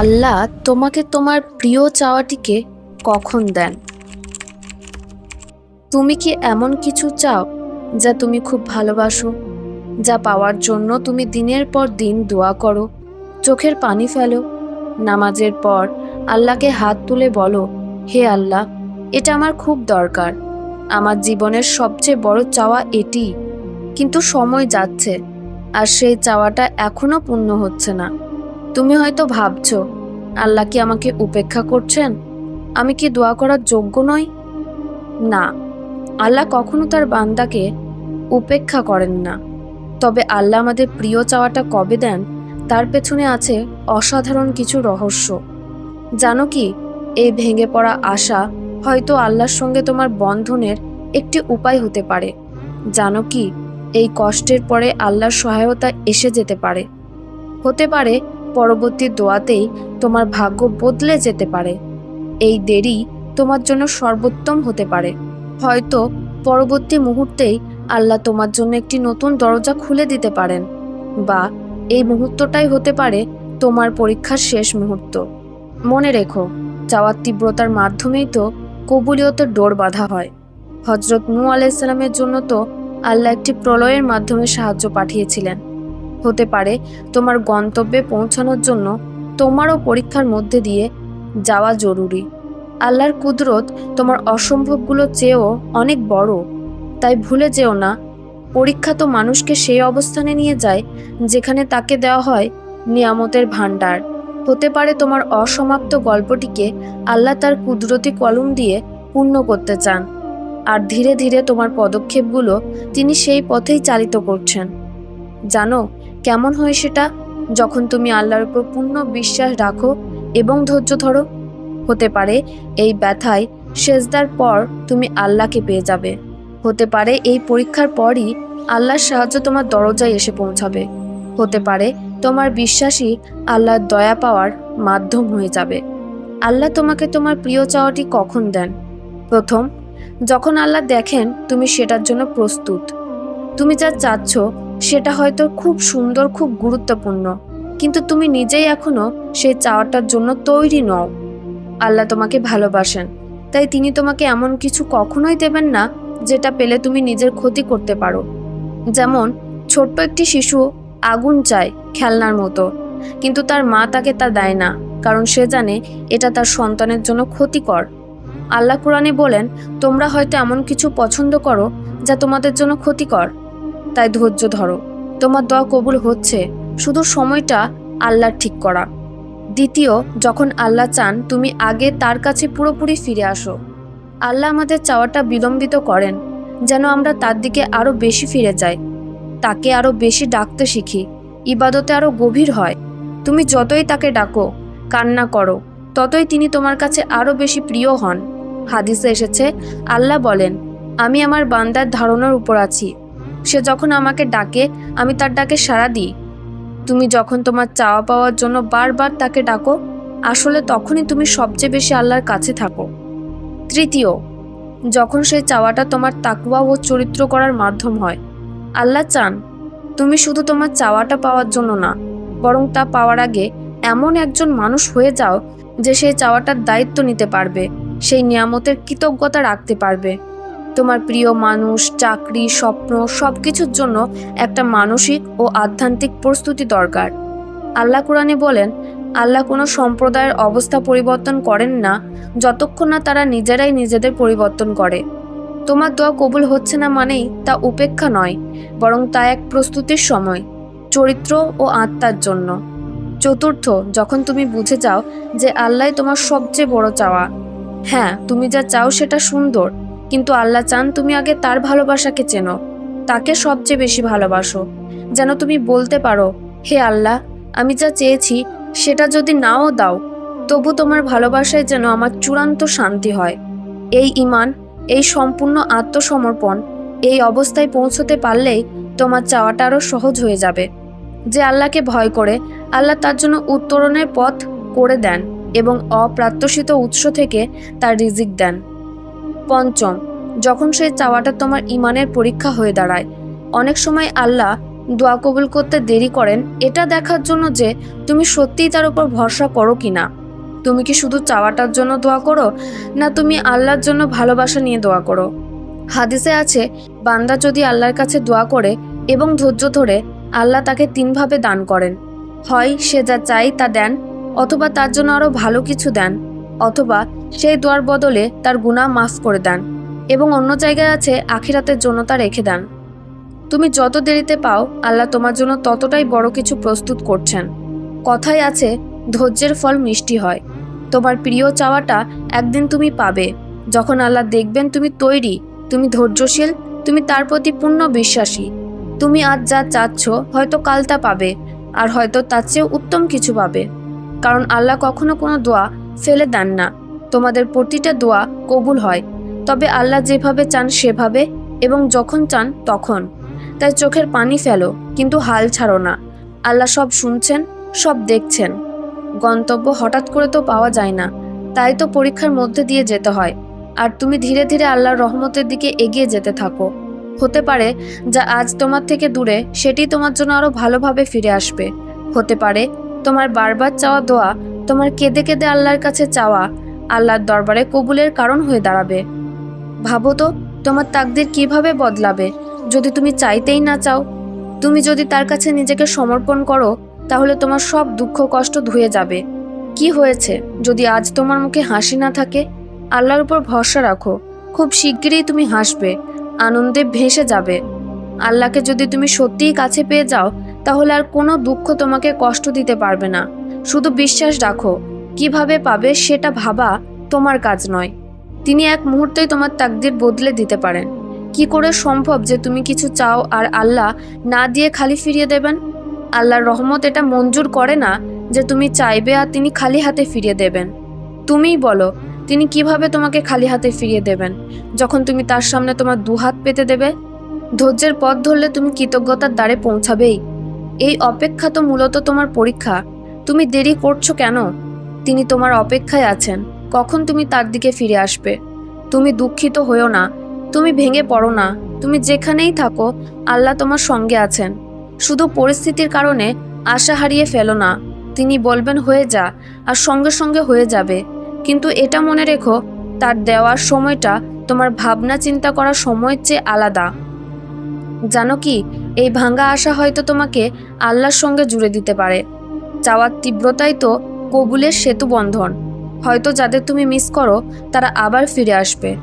আল্লাহ তোমাকে তোমার প্রিয় চাওয়াটিকে কখন দেন? তুমি কি এমন কিছু চাও যা তুমি খুব ভালোবাসো, যা পাওয়ার জন্য তুমি দিনের পর দিন দোয়া করো, চোখের পানি ফেলো, নামাজের পর আল্লাহকে হাত তুলে বলো, হে আল্লাহ, এটা আমার খুব দরকার। আমার জীবনের সবচেয়ে বড় চাওয়া এটি। কিন্তু সময় যাচ্ছে, আর সেই চাওয়াটা এখনও পূর্ণ হচ্ছে না। তুমি হয়তো ভাবছ, আল্লাহ কি আমাকে উপেক্ষা করছেন? আমি কি দোয়া করার যোগ্য নই? না, আল্লাহ কখনো তার বান্দাকে উপেক্ষা করেন না। তবে আল্লাহ আমাদের প্রিয় চাওয়াটা কবে দেন, তার পেছনে আছে অসাধারণ কিছু রহস্য। জানো কি, এই ভেঙে পড়া আশা হয়তো আল্লাহর সঙ্গে তোমার বন্ধনের একটি উপায় হতে পারে। জানো কি, এই কষ্টের পরে আল্লাহর সহায়তা এসে যেতে পারে। হতে পারে পরবর্তী দোয়াতেই তোমার ভাগ্য বদলে যেতে পারে। এই দেরি তোমার জন্য সর্বোত্তম হতে পারে। হয়তো পরবর্তী মুহূর্তেই আল্লাহ তোমার জন্য একটি নতুন দরজা খুলে দিতে পারেন বা এই মুহূর্তটাই হতে পারে তোমার পরীক্ষার শেষ মুহূর্ত। মনে রেখো চাওয়ার তীব্রতার মাধ্যমেই তো কবুলিয়তের ডোর বাঁধা হয়। হজরত নু আলাইসাল্লামের জন্য তো আল্লাহ একটি প্রলয়ের মাধ্যমে সাহায্য পাঠিয়েছিলেন। হতে পারে তোমার গন্তব্যে পৌঁছানোর জন্য তোমারও পরীক্ষার মধ্যে দিয়ে যাওয়া জরুরি। আল্লাহর কুদরত তোমার অসম্ভবগুলো চেয়েও অনেক বড়। তাই ভুলে যেও না, পরীক্ষা তো মানুষকে সেই অবস্থানে নিয়ে যায় যেখানে তাকে দেওয়া হয় নিয়ামতের ভাণ্ডার। হতে পারে তোমার অসমাপ্ত গল্পটিকে আল্লাহ তার কুদরতি কলম দিয়ে পূর্ণ করতে চান, আর ধীরে ধীরে তোমার পদক্ষেপগুলো তিনি সেই পথেই চালিত করছেন। জানো কেমন হয় সেটা? যখন তুমি আল্লাহর উপর পূর্ণ বিশ্বাস রাখো এবং ধৈর্য ধরো, হতে পারে এই ব্যথায় সেজদার পর তুমি আল্লাহকে পেয়ে যাবে। হতে পারে এই পরীক্ষার পরই আল্লাহর সাহায্য তোমার দরজায় এসে পৌঁছাবে। হতে পারে তোমার বিশ্বাসই আল্লাহর দয়া পাওয়ার মাধ্যম হয়ে যাবে। আল্লাহ তোমাকে তোমার প্রিয় চাওয়াটি কখন দেন? প্রথম, যখন আল্লাহ দেখেন তুমি সেটার জন্য প্রস্তুত। তুমি যা চাচ্ছ সেটা হয়তো খুব সুন্দর, খুব গুরুত্বপূর্ণ। কিন্তু তুমি নিজেই এখনও সেই চাওয়াটার জন্য তৈরি নও। আল্লাহ তোমাকে ভালোবাসেন। তাই তিনি তোমাকে এমন কিছু কখনোই দেবেন না যেটা পেলে তুমি নিজের ক্ষতি করতে পারো। যেমন, ছোট্ট একটি শিশু আগুন চায় খেলনার মতো, কিন্তু তার মা তাকে তা দেয় না, কারণ সে জানে এটা তার সন্তানের জন্য ক্ষতিকর। আল্লাহ কোরআনে বলেন, তোমরা হয়তো এমন কিছু পছন্দ করো যা তোমাদের জন্য ক্ষতিকর। তাই ধৈর্য ধরো। তোমার দোয়া কবুল হচ্ছে। শুধু সময়টা আল্লাহর ঠিক করা। দ্বিতীয়, যখন আল্লাহ চান, তুমি আগে তার কাছে পুরোপুরি ফিরে আসো। আল্লাহ আমাদের চাওয়াটা বিলম্বিত করেন, যেন আমরা তার দিকে আরও বেশি ফিরে যাই। তাকে আরও বেশি ডাকতে শিখি। ইবাদতে আরও গভীর হয়। তুমি যতই তাকে ডাকো, কান্না করো, ততই তিনি তোমার কাছে আরও বেশি প্রিয় হন। হাদিসে এসেছে, আল্লাহ বলেন, আমি আমার বান্দার ধারণার উপর আছি। সে যখন আমাকে ডাকে, আমি তার ডাকে সাড়া দিই। তুমি যখন তোমার চাওয়া পাওয়ার জন্য বারবার তাকে ডাকো, আসলে তখনই তুমি সবচেয়ে বেশি আল্লাহর কাছে থাকো। তৃতীয়, যখন সেই চাওয়াটা তোমার তাকুয়া ও চরিত্র করার মাধ্যম হয়, আল্লাহ চান তুমি শুধু তোমার চাওয়াটা পাওয়ার জন্য না, বরং তা পাওয়ার আগে এমন একজন মানুষ হয়ে যাও যে সেই চাওয়াটার দায়িত্ব নিতে পারবে, সেই নিয়ামতের কৃতজ্ঞতা রাখতে পারবে। তোমার প্রিয় মানুষ, চাকরি, স্বপ্ন সব কিছুর জন্য একটা মানসিক ও আধ্যাত্মিক প্রস্তুতি দরকার। আল্লাহ কোরআনে বলেন, আল্লাহ কোনো সম্প্রদায়ের অবস্থা পরিবর্তন করেন না, যতক্ষণ না তারা নিজেরাই নিজেদের পরিবর্তন করে। তোমার দোয়া কবুল হচ্ছে না মানেই তা উপেক্ষা নয়, বরং তা এক প্রস্তুতির সময়, চরিত্র ও আত্মার জন্য। চতুর্থ, যখন তুমি বুঝে যাও যে আল্লাহ তোমার সবচেয়ে বড় চাওয়া। হ্যাঁ তুমি যা চাও সেটা সুন্দর কিন্তু আল্লাহ চান তুমি আগে তার ভালোবাসাকে চেনো, তাকে সবচেয়ে বেশি ভালোবাসো। যেন তুমি বলতে পারো, হে আল্লাহ, আমি যা চেয়েছি, সেটা যদি নাও দাও, তবু তোমার ভালোবাসায় যেন আমার চূড়ান্ত শান্তি হয়। এই ইমান এই সম্পূর্ণ আত্মসমর্পণ, এই অবস্থায় পৌঁছতে পারলেই তোমার চাওয়াটা আরও সহজ হয়ে যাবে। যে আল্লাহকে ভয় করে, আল্লাহ তার জন্য উত্তরণের পথ করে দেন এবং অপ্রাত্যসিত উৎস থেকে তার রিজিক দেন। পঞ্চম, যখন সেই চাওয়াটা তোমার ইমানের পরীক্ষা হয়ে দাঁড়ায়। অনেক সময় আল্লাহ দোয়া কবুল করতে দেরি করেন, এটা দেখার জন্য যে তুমি সত্যিই তার উপর ভরসা করো কি না। তুমি কি শুধু চাওয়াটার জন্য দোয়া করো, না তুমি আল্লাহর জন্য ভালোবাসা নিয়ে দোয়া করো? হাদিসে আছে, বান্দা যদি আল্লাহর কাছে দোয়া করে এবং ধৈর্য ধরে, আল্লাহ তাকে তিনভাবে দান করেন। হয় সে যা চাই তা দেন, অথবা তার জন্য আরও ভালো কিছু দেন। অথবা সেই দোয়ার বদলে তার গুনাহ মাফ করে দেন এবং অন্য জায়গায় আছে আখিরাতের জন্য তা রেখে দেন। তুমি যত দেরিতে পাও, আল্লাহ তোমার জন্য ততটাই বড় কিছু প্রস্তুত করছেন। কথায় আছে, ধৈর্যের ফল মিষ্টি হয়। তোমার প্রিয় চাওয়াটা একদিন তুমি পাবে। যখন আল্লাহ দেখবেন তুমি তৈরি, তুমি ধৈর্যশীল, তুমি তার প্রতি পূর্ণ বিশ্বাসী। তুমি আজ যা চাচ্ছ, হয়তো কাল তা পাবে, আর হয়তো তার চেয়ে উত্তম কিছু পাবে। কারণ আল্লাহ কখনো কোনো দোয়া ফেলে দেন না। তোমাদের প্রতিটা দোয়া কবুল হয়, তবে আল্লাহ যেভাবে চান সেভাবে এবং যখন চান তখন। তাই চোখের পানি ফেলো, কিন্তু হাল ছাড়ো না। আল্লাহ সব শুনছেন, সব দেখছেন। গন্তব্য হঠাৎ করে তো পাওয়া যায় না, তাই তো পরীক্ষার মধ্যে দিয়ে যেতে হয়। আর তুমি ধীরে ধীরে আল্লাহর রহমতের দিকে এগিয়ে যেতে থাকো। হতে পারে যা আজ তোমার থেকে দূরে, সেটি তোমার জন্য আরও ভালোভাবে ফিরে আসবে। হতে পারে তোমার বারবার চাওয়া দোয়া, তোমার কেঁদে কেঁদে আল্লাহর কাছে চাওয়া, আল্লাহর দরবারে কবুলের কারণ হয়ে দাঁড়াবে। ভাবো তো, তোমার তাকদির কীভাবে বদলাবে? যদি তুমি চাইতেই না চাও, তুমি যদি তার কাছে নিজেকে সমর্পণ করো, তাহলে তোমার সব দুঃখ কষ্ট ধুয়ে যাবে। কি হয়েছে? যদি আজ তোমার মুখে হাসি না থাকে, আল্লাহর উপর ভরসা রাখো। খুব শিগগিরই তুমি হাসবে, আনন্দে ভেসে যাবে। আল্লাহকে যদি তুমি সত্যিই কাছে পেয়ে যাও তাহলে আর কোনো দুঃখ তোমাকে কষ্ট দিতে পারবে না। শুধু বিশ্বাস রাখো, কীভাবে পাবে সেটা ভাবা তোমার কাজ নয়। তিনি এক মুহূর্তেই তোমার তাকদির বদলে দিতে পারেন। কি করে সম্ভব যে তুমি কিছু চাও আর আল্লাহ না দিয়ে খালি ফিরিয়ে দেবেন? আল্লাহর রহমত এটা মঞ্জুর করে না যে তুমি চাইবে আর তিনি খালি হাতে ফিরিয়ে দেবেন। তুমিই বলো, তিনি কীভাবে তোমাকে খালি হাতে ফিরিয়ে দেবেন? যখন তুমি তার সামনে তোমার দুহাত পেতে দেবে? ধৈর্যের পথ ধরলে তুমি কৃতজ্ঞতার দ্বারে পৌঁছাবেই। এই অপেক্ষা তো মূলত তোমার পরীক্ষা। তুমি দেরি করছ কেন? তিনি তোমার অপেক্ষায় আছেন। কখন তুমি তার দিকে ফিরে আসবে? তুমি দুঃখিত হয়েও না। তুমি ভেঙে পড়ো না। তুমি যেখানেই থাকো, আল্লাহ তোমার সঙ্গে আছেন। শুধু পরিস্থিতির কারণে আশা হারিয়ে ফেলো না। তিনি বলবেন, হয়ে যা আর সঙ্গে সঙ্গে হয়ে যাবে। কিন্তু এটা মনে রেখো, তার দেওয়ার সময়টা তোমার ভাবনা চিন্তা করার সময়ের চেয়ে আলাদা। জানো কি এই ভাঙ্গা আশা হয়তো তোমাকে আল্লাহর সঙ্গে জুড়ে দিতে পারে। চাওয়ার তীব্রতাই তো কবুলের সেতু বন্ধন। হয়তো যাদের তুমি মিস করো, তারা আবার ফিরে আসবে।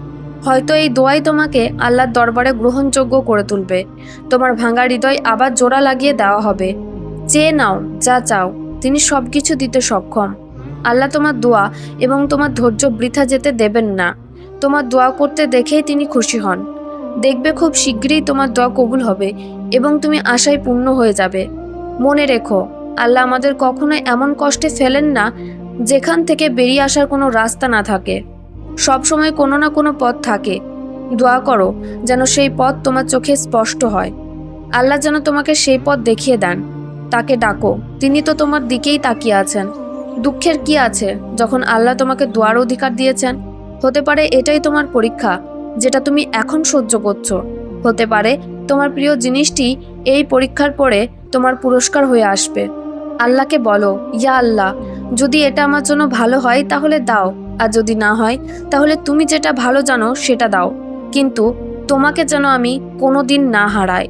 হয়তো এই দোয়াই তোমাকে আল্লাহর দরবারে গ্রহণযোগ্য করে তুলবে। তোমার ভাঙা হৃদয় আবার জোড়া লাগিয়ে দেওয়া হবে। চেয়ে নাও, যা চাও, তিনি সব কিছু দিতে সক্ষম। আল্লাহ তোমার দোয়া এবং তোমার ধৈর্য বৃথা যেতে দেবেন না। তোমার দোয়া করতে দেখেই তিনি খুশি হন। দেখবে খুব শীঘ্রই তোমার দোয়া কবুল হবে। এবং তুমি আশায় পূর্ণ হয়ে যাবে। মনে রেখো, আল্লাহ আমাদের কখনোই এমন কষ্টে ফেলেন না, যেখান থেকে বেরিয়ে আসার কোনো রাস্তা না থাকে। সব সময় কোনো না কোনো পথ থাকে। দোয়া করো যেন সেই পথ তোমার চোখে স্পষ্ট হয়। আল্লাহ যেন তোমাকে সেই পথ দেখিয়ে দেন। তাকে ডাকো, তিনি তো তোমার দিকেই তাকিয়ে আছেন। দুঃখের কি আছে যখন আল্লাহ তোমাকে দোয়ার অধিকার দিয়েছেন? হতে পারে এটাই তোমার পরীক্ষা, যেটা তুমি এখন সহ্য করছ। হতে পারে। তোমার প্রিয় জিনিসটি এই পরীক্ষার পরে তোমার পুরস্কার হয়ে আসবে। আল্লাহকে বলো, ইয়া আল্লাহ, যদি এটা আমার জন্য ভালো হয় তাহলে দাও, আর যদি না হয় তাহলে তুমি যেটা ভালো জানো সেটা দাও। কিন্তু তোমাকে যেন আমি কোনো দিন না হারাই।